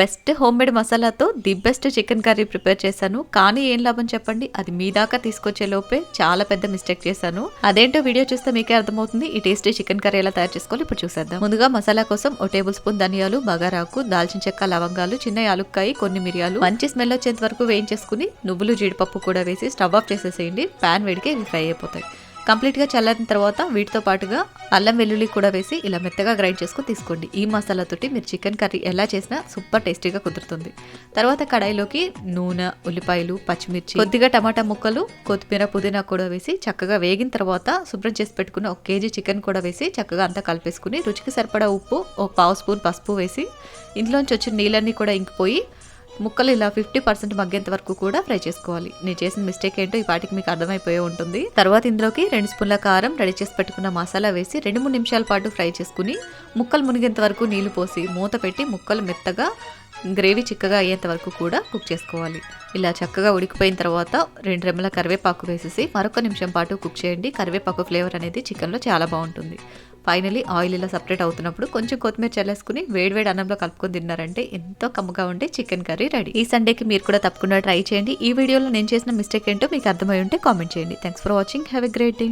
Best home made మసాలాతో the best chicken curry prepare చేశాను. కానీ ఏం లాభం చెప్పండి? అది మీ దాకా తీసుకొచ్చే లోపే చాలా పెద్ద మిస్టేక్ చేశాను. అదేంటో వీడియో చూస్తే మీకే అర్థమవుతుంది. ఈ టేస్టీ చికెన్ కర్రీ ఎలా తయారు చేసుకోవాలి ఇప్పుడు చూసేద్దాం. ముందుగా మసాలా కోసం ఒక టేబుల్ స్పూన్ ధనియాలు బగారాకు దాల్చిన చెక్క లవంగాలు చిన్న యాలుక్కాయ కొన్ని మిరియాలు. మంచి స్మెల్ వచ్చేంత వరకు వేయించేసుకుని నువ్వులు జీడిపప్పు కూడా వేసి స్టవ్ ఆఫ్ చేసేసేయండి. ప్యాన్ వేడికి ఇవి ఫ్రై అయిపోతాయి. కంప్లీట్గా చల్లారిన తర్వాత వీటితో పాటుగా అల్లం వెల్లుల్లి కూడా వేసి ఇలా మెత్తగా గ్రైండ్ చేసుకుని తీసుకోండి. ఈ మసాలాతోటి మీరు చికెన్ కర్రీ ఎలా చేసినా సూపర్ టేస్టీగా కుదురుతుంది. తర్వాత కడాయిలోకి నూనె ఉల్లిపాయలు పచ్చిమిర్చి కొద్దిగా టమాటా ముక్కలు కొత్తిమీర పుదీనా కూడా వేసి చక్కగా వేగిన తర్వాత శుభ్రం చేసి పెట్టుకున్న ఒక కేజీ చికెన్ కూడా వేసి చక్కగా అంతా కలిపేసుకుని రుచికి సరిపడా ఉప్పు ఒక పావు స్పూన్ పసుపు వేసి ఇంట్లోంచి వచ్చిన నీళ్ళన్నీ కూడా ఇంకిపోయి ముక్కలు ఇలా ఫిఫ్టీ పర్సెంట్ మగ్గేంత వరకు కూడా ఫ్రై చేసుకోవాలి. నేను చేసిన మిస్టేక్ ఏంటో ఈ పాటికి మీకు అర్థమైపోయి ఉంటుంది. తర్వాత ఇందులోకి రెండు స్పూన్ల కారం రెడీ చేసి పెట్టుకున్న మసాలా వేసి రెండు మూడు నిమిషాల పాటు ఫ్రై చేసుకుని ముక్కలు మునిగేంత వరకు నీళ్ళు పోసి మూత పెట్టి ముక్కలు మెత్తగా గ్రేవీ చిక్కగా అయ్యేంత వరకు కూడా కుక్ చేసుకోవాలి. ఇలా చక్కగా ఉడికిపోయిన తర్వాత రెండు రెమ్మల కరివేపాకు వేసేసి మరొక నిమిషం పాటు కుక్ చేయండి. కరివేపాకు ఫ్లేవర్ అనేది చికెన్లో చాలా బాగుంటుంది. ఫైనలీ ఆయిల్ ఇలా సపరేట్ అవుతున్నప్పుడు కొంచెం కొత్తిమీర చల్లేసుకుని వేడివేడి అన్నంలో కలుపుకొని తిన్నారంటే ఎంతో కమ్మగా ఉంటే చికెన్ కర్రీ రెడీ. ఈ సండేకి మీరు కూడా తప్పకుండా ట్రై చేయండి. ఈ వీడియోలో నేను చేసిన మిస్టేక్ ఏంటో మీకు అర్థమై ఉంటే కామెంట్ చేయండి. Thanks for watching have a great day